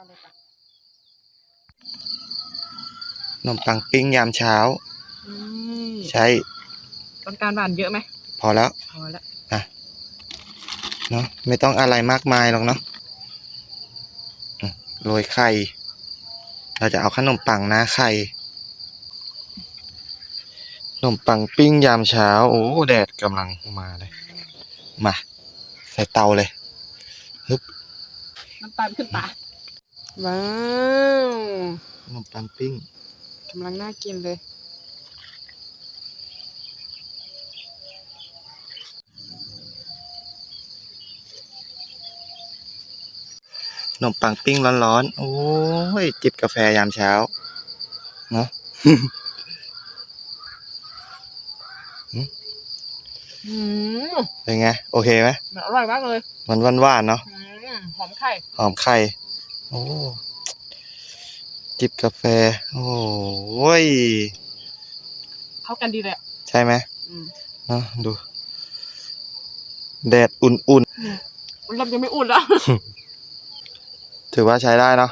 เอาเลยค่ะขนมปังปิ้งยามเช้า อืมใช่ต้องการหวานเยอะไหมพอแล้ว พอแล้วเนาะไม่ต้องอะไรมากมายหรอกเนาะอืมโรยไข่ เราจะเอาขนมปังหน้าไข่ ขนมปังปิ้งยามเช้า โอ้แดดกำลังมาเลย มา ใส่เตาเลย น้ำตาลขึ้นตา ว้าวขนมปังปิ้งกำลังน่ากินเลย ขนมปังปิ้งร้อนๆ โอ้ย จิบกาแฟยามเช้า เนาะอืมเป็นไง โอเคไหมมันอร่อยมากเลย มันหวานๆเนาะ อืมหอมไข่ หอมไข่ โอ้จิบกาแฟ โอ้ยเข้ากันดีเลยอะใช่ไหมอืมเนาะดู แดดอุ่นมันเริ่มยังไม่อุ่นแล้ว ๆ ถือว่าใช้ได้เนาะ